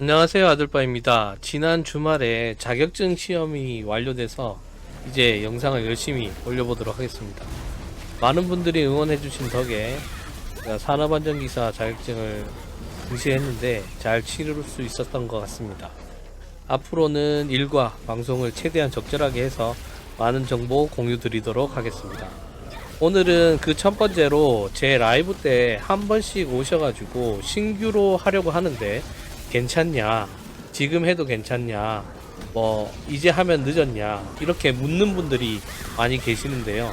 안녕하세요 아들바입니다. 지난 주말에 자격증 시험이 완료돼서 이제 영상을 열심히 올려보도록 하겠습니다. 많은 분들이 응원해주신 덕에 산업안전기사 자격증을 응시했는데 잘 치를 수 있었던 것 같습니다. 앞으로는 일과 방송을 최대한 적절하게 해서 많은 정보 공유 드리도록 하겠습니다 오늘은 그 첫 번째로 제 라이브 때 한 번씩 오셔가지고 신규로 하려고 하는데 괜찮냐? 지금 해도 괜찮냐? 뭐 이제 하면 늦었냐? 이렇게 묻는 분들이 많이 계시는데요.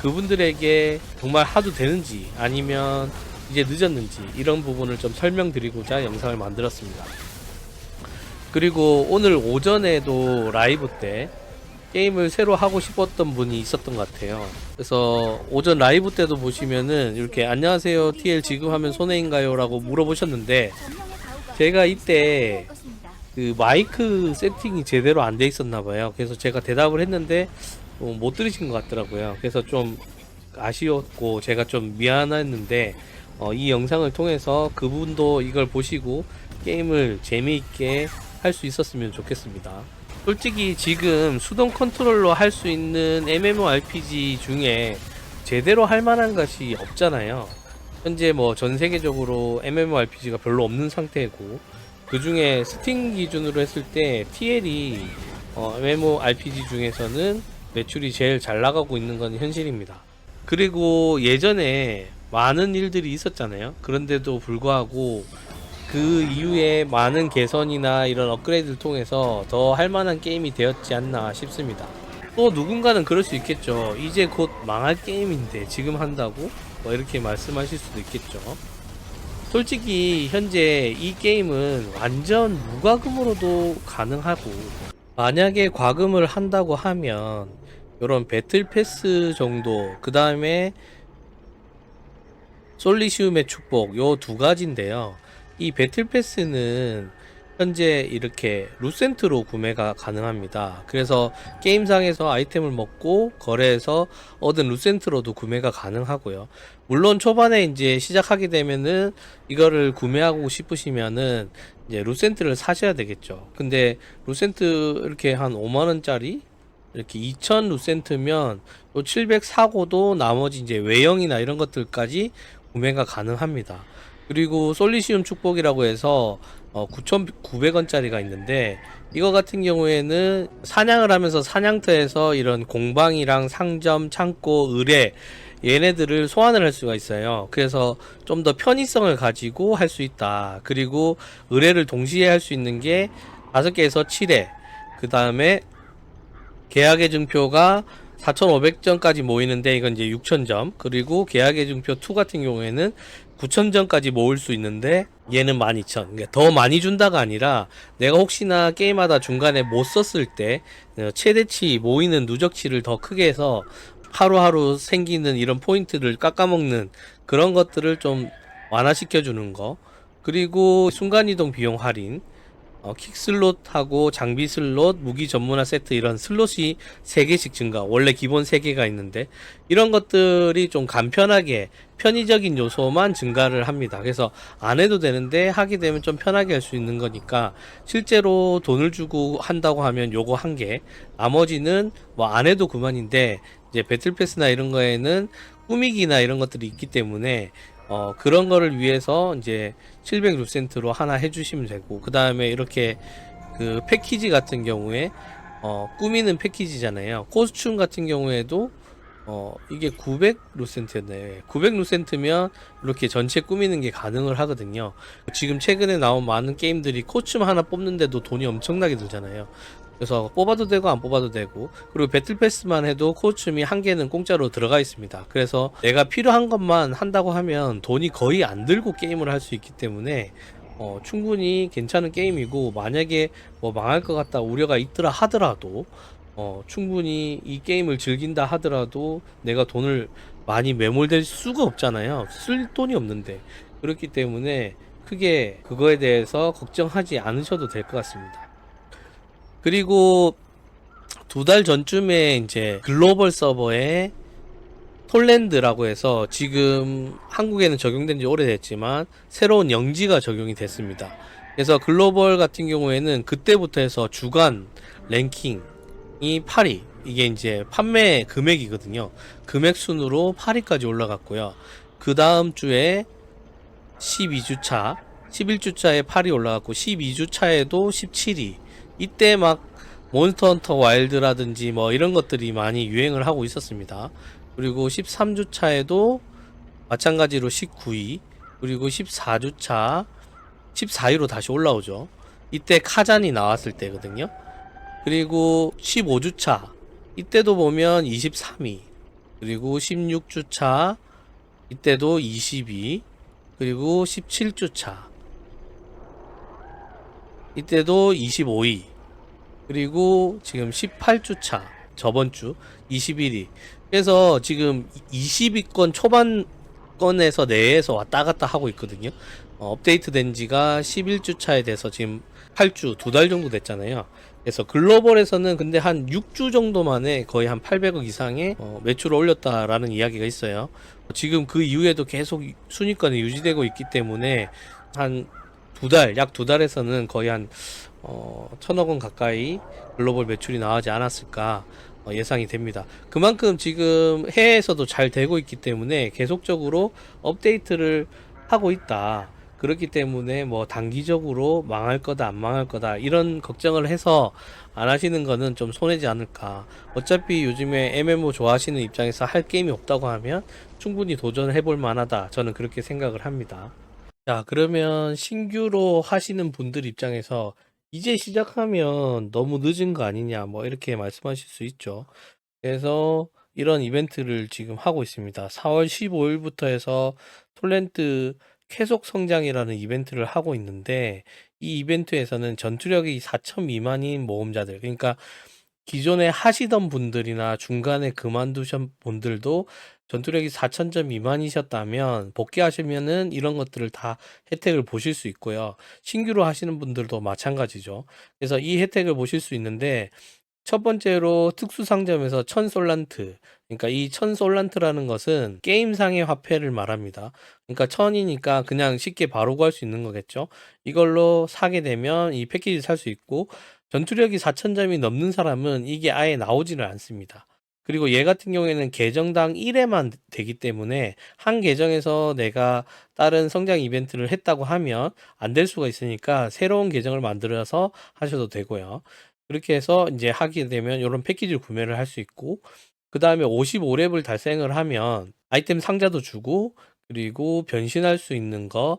그분들에게 정말 하도 되는지 아니면 이제 늦었는지 이런 부분을 좀 설명드리고자 영상을 만들었습니다. 그리고 오늘 오전에도 라이브 때 게임을 새로 하고 싶었던 분이 있었던 것 같아요. 그래서 오전 라이브 때도 보시면은 이렇게 안녕하세요 TL 지금 하면 손해인가요? 라고 물어보셨는데 제가 이때 그 마이크 세팅이 제대로 안 돼 있었나 봐요. 그래서 제가 대답을 했는데 어, 못 들으신 것 같더라고요. 그래서 좀 아쉬웠고 제가 좀 미안했는데 어, 이 영상을 통해서 그분도 이걸 보시고 게임을 재미있게 할 수 있었으면 좋겠습니다. 솔직히 지금 수동 컨트롤러 할수 있는 MMORPG 중에 제대로 할 만한 것이 없잖아요. 현재 뭐 전 세계적으로 MMORPG가 별로 없는 상태고 그 중에 스팀 기준으로 했을 때 TL이 어, MMORPG 중에서는 매출이 제일 잘 나가고 있는 건 현실입니다. 그리고 예전에 많은 일들이 있었잖아요. 그런데도 불구하고 그 이후에 많은 개선이나 이런 업그레이드를 통해서 더 할만한 게임이 되었지 않나 싶습니다. 또 누군가는 그럴 수 있겠죠. 이제 곧 망할 게임인데 지금 한다고? 뭐 이렇게 말씀하실 수도 있겠죠. 솔직히 현재 이 게임은 완전 무과금으로도 가능하고 만약에 과금을 한다고 하면 이런 배틀 패스 정도 그 다음에 솔리시움의 축복 요 두 가지인데요. 이 배틀 패스는 현재 이렇게 루센트로 구매가 가능합니다. 그래서 게임상에서 아이템을 먹고 거래해서 얻은 루센트로도 구매가 가능하고요. 물론 초반에 이제 시작하게 되면은 이거를 구매하고 싶으시면은 이제 루센트를 사셔야 되겠죠. 근데 루센트 이렇게 한 5만 원짜리 이렇게 2000 루센트면 요700 사고도 나머지 이제 외형이나 이런 것들까지 구매가 가능합니다. 그리고 솔리시움 축복이라고 해서 어, 9,900원짜리가 있는데 이거 같은 경우에는 사냥을 하면서 사냥터에서 이런 공방이랑 상점, 창고, 의뢰 얘네들을 소환을 할 수가 있어요. 그래서 좀 더 편의성을 가지고 할 수 있다. 그리고 의뢰를 동시에 할 수 있는 게 5개에서 7회. 그 다음에 계약의 증표가 4,500점까지 모이는데 이건 이제 6,000점. 그리고 계약의 증표 2 같은 경우에는 9,000점까지 모을 수 있는데 얘는 12,000. 그러니까 더 많이 준다가 아니라 내가 혹시나 게임하다 중간에 못 썼을 때 어, 최대치 모이는 누적치를 더 크게 해서 하루하루 생기는 이런 포인트를 깎아먹는 그런 것들을 좀 완화시켜 주는 거. 그리고 순간이동 비용 할인. 어, 킥 슬롯하고 장비 슬롯, 무기 전문화 세트 이런 슬롯이 3개씩 증가. 원래 기본 3개가 있는데 이런 것들이 좀 간편하게 편의적인 요소만 증가를 합니다. 그래서 안 해도 되는데 하게 되면 좀 편하게 할 수 있는 거니까 실제로 돈을 주고 한다고 하면 요거 한 개, 나머지는 뭐 안 해도 그만인데 이제 배틀 패스나 이런 거에는 꾸미기나 이런 것들이 있기 때문에 어, 그런 거를 위해서 이제 700루센트로 하나 해주시면 되고, 그 다음에 이렇게 그 패키지 같은 경우에, 어, 꾸미는 패키지잖아요. 코스튬 같은 경우에도, 어, 이게 900루센트였네. 900루센트면 이렇게 전체 꾸미는 게 가능을 하거든요. 지금 최근에 나온 많은 게임들이 코스튬 하나 뽑는데도 돈이 엄청나게 들잖아요. 그래서 뽑아도 되고 안 뽑아도 되고 그리고 배틀 패스만 해도 코스튬이 한 개는 공짜로 들어가 있습니다. 그래서 내가 필요한 것만 한다고 하면 돈이 거의 안 들고 게임을 할 수 있기 때문에 어, 충분히 괜찮은 게임이고 만약에 뭐 망할 것 같다 우려가 있더라 하더라도 어, 충분히 이 게임을 즐긴다 하더라도 내가 돈을 많이 매몰될 수가 없잖아요. 쓸 돈이 없는데 그렇기 때문에 크게 그거에 대해서 걱정하지 않으셔도 될 것 같습니다. 그리고 두 달 전쯤에 이제 글로벌 서버에 톨랜드라고 해서 지금 한국에는 적용된 지 오래됐지만 새로운 영지가 적용이 됐습니다. 그래서 글로벌 같은 경우에는 그때부터 해서 주간 랭킹이 8위. 이게 이제 판매 금액이거든요. 금액 순으로 8위까지 올라갔고요. 그 다음 주에 12주차, 11주차에 8위 올라갔고 12주차에도 17위. 이때 막 몬스터 헌터 와일드라든지 뭐 이런 것들이 많이 유행을 하고 있었습니다. 그리고 13주차에도 마찬가지로 19위, 그리고 14주차 14위로 다시 올라오죠. 이때 카잔이 나왔을 때거든요. 그리고 15주차 이때도 보면 23위, 그리고 16주차 이때도 22, 그리고 17주차 이때도 25위, 그리고 지금 18주차 저번 주 21위. 그래서 지금 20위권 초반권에서 내에서 왔다 갔다 하고 있거든요. 어, 업데이트 된 지가 11주 차에 돼서 지금 8주 두 달 정도 됐잖아요. 그래서 글로벌에서는 근데 한 6주 정도 만에 거의 한 800억 이상의 어, 매출을 올렸다라는 이야기가 있어요. 지금 그 이후에도 계속 순위권에 유지되고 있기 때문에 한 두 달, 약 두 달에서는 거의 한 어, 천억 원 가까이 글로벌 매출이 나오지 않았을까 어, 예상이 됩니다. 그만큼 지금 해외에서도 잘 되고 있기 때문에 계속적으로 업데이트를 하고 있다. 그렇기 때문에 뭐 단기적으로 망할 거다 안 망할 거다 이런 걱정을 해서 안 하시는 거는 좀 손해지 않을까. 어차피 요즘에 MMO 좋아하시는 입장에서 할 게임이 없다고 하면 충분히 도전을 해볼 만하다. 저는 그렇게 생각을 합니다. 자, 그러면 신규로 하시는 분들 입장에서 이제 시작하면 너무 늦은 거 아니냐, 뭐 이렇게 말씀하실 수 있죠. 그래서 이런 이벤트를 지금 하고 있습니다. 4 월 15 일부터 해서 톨렌트 계속 성장이라는 이벤트를 하고 있는데 이 이벤트에서는 전투력이 4천 미만인 모험자들, 그러니까 기존에 하시던 분들이나 중간에 그만두신 분들도 전투력이 4,000점 미만이셨다면 복귀하시면은 이런 것들을 다 혜택을 보실 수 있고요. 신규로 하시는 분들도 마찬가지죠. 그래서 이 혜택을 보실 수 있는데 첫 번째로 특수 상점에서 천 솔란트. 그러니까 이 천 솔란트라는 것은 게임상의 화폐를 말합니다. 그러니까 천이니까 그냥 쉽게 바로 구할 수 있는 거겠죠. 이걸로 사게 되면 이 패키지 살 수 있고 전투력이 4,000점이 넘는 사람은 이게 아예 나오지를 않습니다. 그리고 얘 같은 경우에는 계정당 1회만 되기 때문에 한 계정에서 내가 다른 성장 이벤트를 했다고 하면 안 될 수가 있으니까 새로운 계정을 만들어서 하셔도 되고요. 그렇게 해서 이제 하게 되면 이런 패키지를 구매를 할 수 있고 그 다음에 55렙을 달성을 하면 아이템 상자도 주고 그리고 변신할 수 있는 거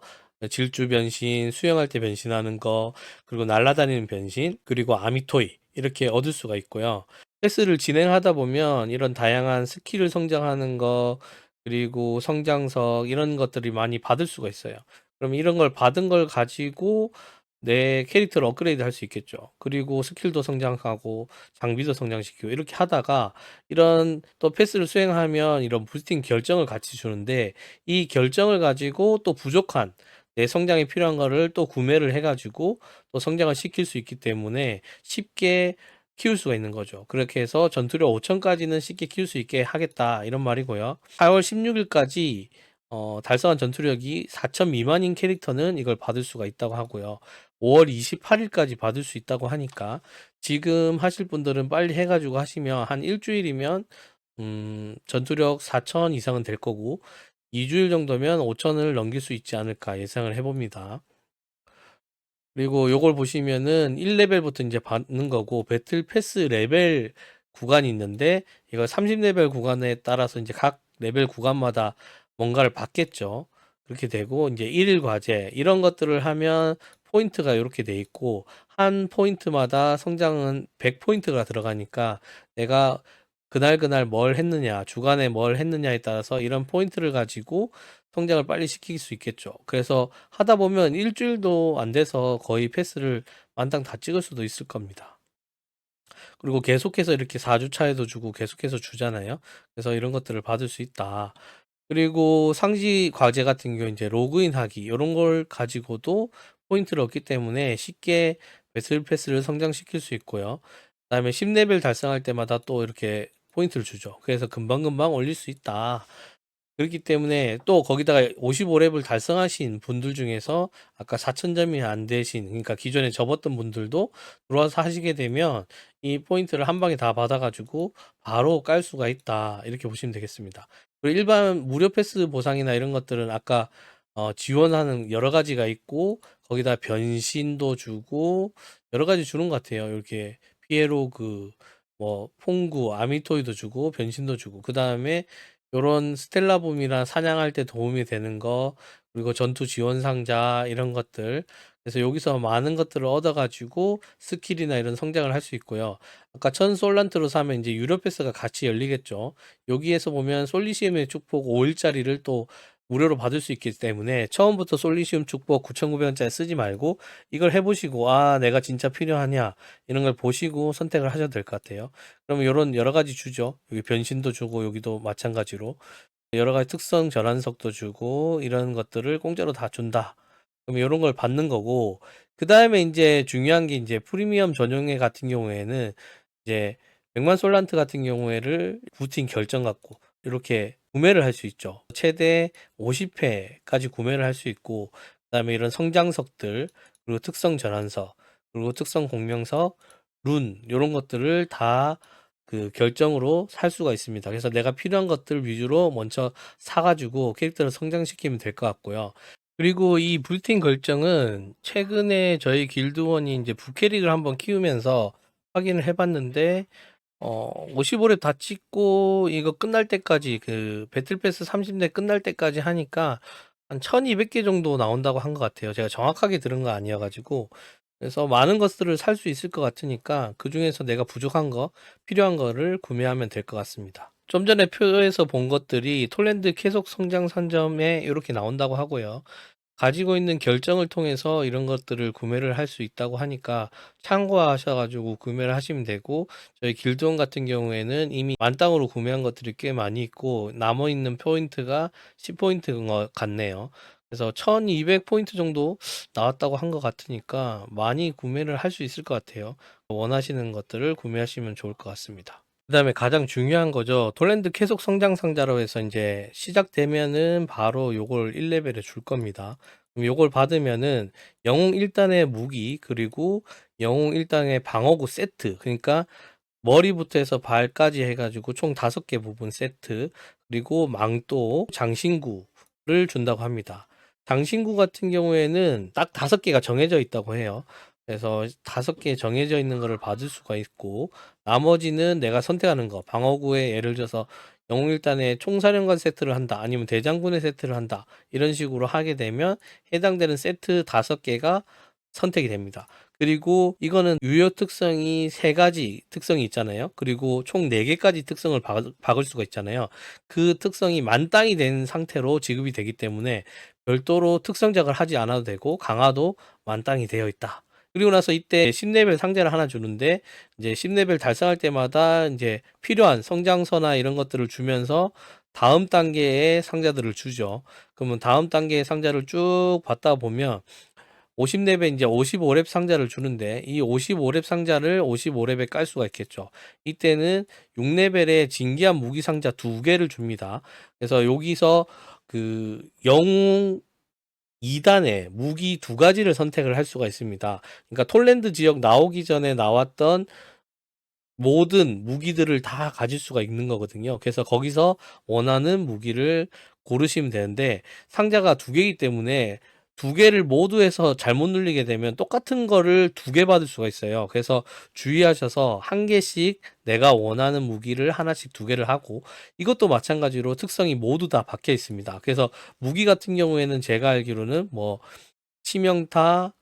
질주 변신, 수영할 때 변신하는 거, 그리고 날아다니는 변신, 그리고 아미토이 이렇게 얻을 수가 있고요. 패스를 진행하다 보면 이런 다양한 스킬을 성장하는 거, 그리고 성장석 이런 것들이 많이 받을 수가 있어요. 그럼 이런 걸 받은 걸 가지고 내 캐릭터를 업그레이드 할 수 있겠죠. 그리고 스킬도 성장하고 장비도 성장시키고 이렇게 하다가 이런 또 패스를 수행하면 이런 부스팅 결정을 같이 주는데 이 결정을 가지고 또 부족한 내 성장에 필요한 거를 또 구매를 해가지고 또 성장을 시킬 수 있기 때문에 쉽게 키울 수가 있는 거죠. 그렇게 해서 전투력 5천까지는 쉽게 키울 수 있게 하겠다 이런 말이고요. 4월 16일까지 어, 달성한 전투력이 4천 미만인 캐릭터는 이걸 받을 수가 있다고 하고요. 5월 28일까지 받을 수 있다고 하니까 지금 하실 분들은 빨리 해가지고 하시면 한 일주일이면 음, 전투력 4천 이상은 될 거고 2주일 정도면 5천을 넘길 수 있지 않을까 예상을 해봅니다. 그리고 요걸 보시면은 1레벨부터 이제 받는 거고 배틀 패스 레벨 구간이 있는데 이거 30레벨 구간에 따라서 이제 각 레벨 구간마다 뭔가를 받겠죠. 그렇게 되고 이제 1일 과제 이런 것들을 하면 포인트가 이렇게 돼 있고 한 포인트마다 성장은 100포인트가 들어가니까 내가 그날 그날 뭘 했느냐, 주간에 뭘 했느냐에 따라서 이런 포인트를 가지고 성장을 빨리 시킬 수 있겠죠. 그래서 하다 보면 일주일도 안 돼서 거의 패스를 만땅 다 찍을 수도 있을 겁니다. 그리고 계속해서 이렇게 4주차에도 주고 계속해서 주잖아요. 그래서 이런 것들을 받을 수 있다. 그리고 상시 과제 같은 경우 이제 로그인 하기 이런 걸 가지고도 포인트를 얻기 때문에 쉽게 배틀 패스를 성장시킬 수 있고요. 그다음에 10레벨 달성할 때마다 또 이렇게 포인트를 주죠. 그래서 금방금방 올릴 수 있다. 그렇기 때문에 또 거기다가 55렙을 달성하신 분들 중에서 아까 4,000점이 안 되신 그러니까 기존에 접었던 분들도 들어와서 하시게 되면 이 포인트를 한 방에 다 받아가지고 바로 깔 수가 있다. 이렇게 보시면 되겠습니다. 그리고 일반 무료 패스 보상이나 이런 것들은 아까 어, 지원하는 여러 가지가 있고 거기다 변신도 주고 여러 가지 주는 것 같아요. 이렇게 피에로 그뭐 퐁구, 아미토이도 주고 변신도 주고 그 다음에 요런 스텔라봄이나 사냥할 때 도움이 되는 거 그리고 전투 지원 상자 이런 것들 그래서 여기서 많은 것들을 얻어가지고 스킬이나 이런 성장을 할 수 있고요. 아까 천 솔란트로 사면 이제 유료 패스가 같이 열리겠죠. 여기에서 보면 솔리시움의 축복 5일짜리를 또 무료로 받을 수 있기 때문에 처음부터 솔리시움 축복 9,900원짜리 쓰지 말고 이걸 해보시고 아 내가 진짜 필요하냐 이런 걸 보시고 선택을 하셔도 될 것 같아요. 그러면 이런 여러 가지 주죠. 여기 변신도 주고 여기도 마찬가지로 여러 가지 특성 전환석도 주고 이런 것들을 공짜로 다 준다. 그럼 이런 걸 받는 거고 그 다음에 이제 중요한 게 이제 프리미엄 전용회 같은 경우에는 이제 100만 솔란트 같은 경우에를 부팅 결정 갖고 이렇게 구매를 할 수 있죠. 최대 50회까지 구매를 할 수 있고 그다음에 이런 성장석들 그리고 특성 전환석 그리고 특성 공명석 룬 이런 것들을 다 그 결정으로 살 수가 있습니다. 그래서 내가 필요한 것들 위주로 먼저 사가지고 캐릭터를 성장시키면 될 것 같고요. 그리고 이 불팅 결정은 최근에 저희 길드원이 이제 부캐릭을 한번 키우면서 확인을 해봤는데 어 55렙 다 찍고 이거 끝날 때까지 그 배틀패스 30렙 끝날 때까지 하니까 한 1200개 정도 나온다고 한 것 같아요. 제가 정확하게 들은 거 아니어가지고 그래서 많은 것들을 살 수 있을 것 같으니까 그 중에서 내가 부족한 거 필요한 거를 구매하면 될 것 같습니다. 좀 전에 표에서 본 것들이 톨랜드 계속 성장 선점에 이렇게 나온다고 하고요. 가지고 있는 결정을 통해서 이런 것들을 구매를 할 수 있다고 하니까 참고하셔 가지고 구매를 하시면 되고 저희 길드원 같은 경우에는 이미 만땅으로 구매한 것들이 꽤 많이 있고 남아 있는 포인트가 10 포인트인 것 같네요. 그래서 1200 포인트 정도 나왔다고 한 것 같으니까 많이 구매를 할 수 있을 것 같아요. 원하시는 것들을 구매하시면 좋을 것 같습니다. 그 다음에 가장 중요한 거죠. 톨랜드 계속 성장 상자로 해서 이제 시작되면은 바로 요걸 1 레벨에 줄 겁니다. 그럼 요걸 받으면은 영웅 1 단의 무기 그리고 영웅 1 단의 방어구 세트 그러니까 머리부터 해서 발까지 해 가지고 총 다섯 개 부분 세트 그리고 망토 장신구를 준다고 합니다. 장신구 같은 경우에는 딱 다섯 개가 정해져 있다고 해요. 그래서 다섯 개 정해져 있는 거를 받을 수가 있고 나머지는 내가 선택하는 거 방어구에 예를 들어서 영웅일단에 총사령관 세트를 한다 아니면 대장군의 세트를 한다 이런 식으로 하게 되면 해당되는 세트 다섯 개가 선택이 됩니다. 그리고 이거는 유효 특성이 세 가지 특성이 있잖아요. 그리고 총 네 개까지 특성을 박, 박을 수가 있잖아요. 그 특성이 만땅이 된 상태로 지급이 되기 때문에 별도로 특성작을 하지 않아도 되고 강화도 만땅이 되어 있다. 그리고 나서 이때 10레벨 상자를 하나 주는데 이제 10레벨 달성할 때마다 이제 필요한 성장서나 이런 것들을 주면서 다음 단계의 상자들을 주죠. 그러면 다음 단계의 상자를 쭉 받다 보면 50렙에 이제 55렙 상자를 주는데 이 55렙 상자를 55렙에 깔 수가 있겠죠. 이때는 6레벨의 진기한 무기 상자 두 개를 줍니다. 그래서 여기서 그 영웅 2단의 무기 두 가지를 선택을 할 수가 있습니다. 그러니까 톨랜드 지역 나오기 전에 나왔던 모든 무기들을 다 가질 수가 있는 거거든요. 그래서 거기서 원하는 무기를 고르시면 되는데 상자가 두 개이기 때문에 두 개를 모두 해서 잘못 눌리게 되면 똑같은 거를 두개 받을 수가 있어요. 그래서 주의하셔서 한 개씩 내가 원하는 무기를 하나씩 두 개를 하고 이것도 마찬가지로 특성이 모두 다 박혀 있습니다. 그래서 무기 같은 경우에는 제가 알기로는 뭐 치명타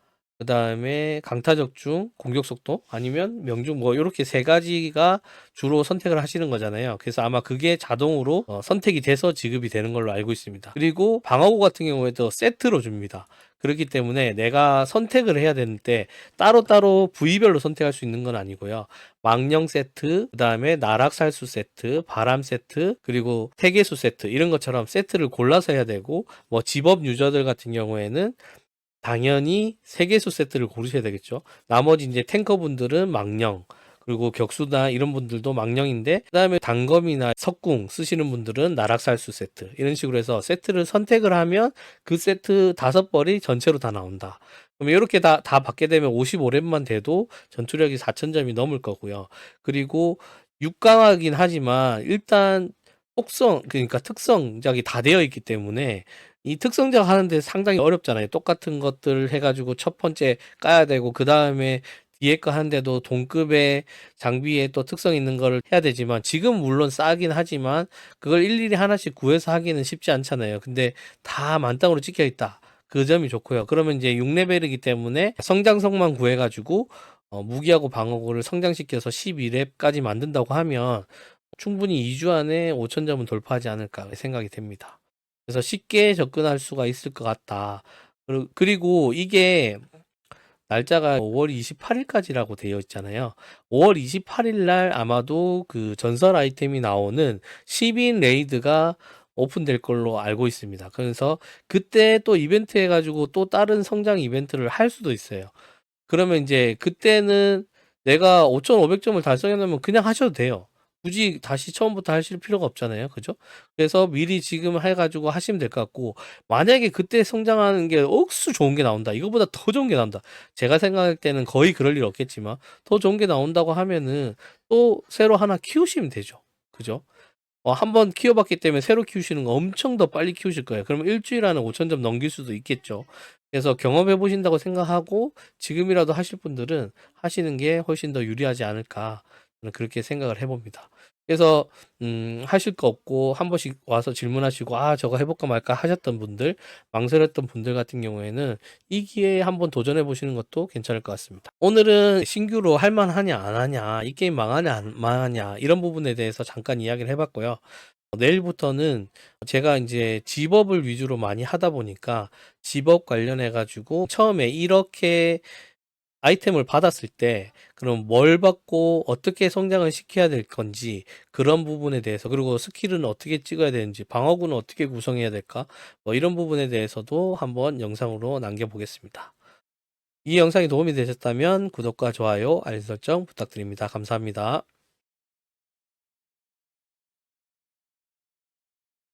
그 다음에 강타적 중, 공격 속도 아니면 명중 뭐 이렇게 세 가지가 주로 선택을 하시는 거잖아요. 그래서 아마 그게 자동으로 어, 선택이 돼서 지급이 되는 걸로 알고 있습니다. 그리고 방어구 같은 경우에도 세트로 줍니다. 그렇기 때문에 내가 선택을 해야 되는데 따로따로 부위별로 선택할 수 있는 건 아니고요. 망령 세트, 그 다음에 나락살수 세트, 바람 세트, 그리고 태계수 세트 이런 것처럼 세트를 골라서 해야 되고 뭐 집업 유저들 같은 경우에는 당연히 세개수 세트를 고르셔야 되겠죠. 나머지 이제 탱커분들은 망령, 그리고 격수나 이런 분들도 망령인데 그다음에 단검이나 석궁 쓰시는 분들은 나락살수 세트 이런 식으로 해서 세트를 선택을 하면 그 세트 다섯 벌이 전체로 다 나온다. 그럼 이렇게 다, 다 받게 되면 55렙만 돼도 전투력이 4,000점이 넘을 거고요. 그리고 6강하긴 하지만 일단 속성 그러니까 특성작이 다 되어 있기 때문에 이 특성작 하는데 상당히 어렵잖아요. 똑같은 것들 해가지고 첫 번째 까야 되고 그 다음에 뒤에 거 하는데도 동급의 장비에 또 특성 있는 거를 해야 되지만 지금 물론 싸긴 하지만 그걸 일일이 하나씩 구해서 하기는 쉽지 않잖아요. 근데 다 만땅으로 찍혀 있다. 그 점이 좋고요. 그러면 이제 6레벨이기 때문에 성장성만 구해가지고 어, 무기하고 방어구를 성장시켜서 12렙까지 만든다고 하면 충분히 2주 안에 5,000점은 돌파하지 않을까 생각이 됩니다. 그래서 쉽게 접근할 수가 있을 것 같다. 그리고- 이게 날짜가 5월 28일까지라고 되어 있잖아요. 5월 28일 날 아마도 그 전설 아이템이 나오는 10인 레이드가 오픈될 걸로 알고 있습니다. 그래서 그때 또 이벤트 해가지고 또 다른 성장 이벤트를 할 수도 있어요. 그러면 이제 그때는 내가 5,500점을 달성해 놓으면 그냥 하셔도 돼요. 굳이 다시 처음부터 하실 필요가 없잖아요. 그죠? 그래서 미리 지금 해가지고 하시면 될 것 같고, 만약에 그때 성장하는 게 억수 좋은 게 나온다. 이거보다 더 좋은 게 나온다. 제가 생각할 때는 거의 그럴 일 없겠지만, 더 좋은 게 나온다고 하면은 또 새로 하나 키우시면 되죠. 그죠? 어, 한번 키워봤기 때문에 새로 키우시는 거 엄청 더 빨리 키우실 거예요. 그러면 일주일 안에 5,000점 넘길 수도 있겠죠. 그래서 경험해 보신다고 생각하고 지금이라도 하실 분들은 하시는 게 훨씬 더 유리하지 않을까 그렇게 생각을 해봅니다. 그래서 음, 하실 거 없고 한 번씩 와서 질문하시고 아 저거 해볼까 말까 하셨던 분들 망설였던 분들 같은 경우에는 이 기회에 한번 도전해 보시는 것도 괜찮을 것 같습니다. 오늘은 신규로 할만하냐 안 하냐 이 게임 망하냐 안 망하냐 이런 부분에 대해서 잠깐 이야기를 해봤고요. 어, 내일부터는 제가 이제 집업을 위주로 많이 하다 보니까 집업 관련해 가지고 처음에 이렇게 아이템을 받았을 때 그럼 뭘 받고 어떻게 성장을 시켜야 될 건지 그런 부분에 대해서 그리고 스킬은 어떻게 찍어야 되는지 방어구는 어떻게 구성해야 될까 뭐 이런 부분에 대해서도 한번 영상으로 남겨보겠습니다. 이 영상이 도움이 되셨다면 구독과 좋아요, 알림 설정 부탁드립니다. 감사합니다.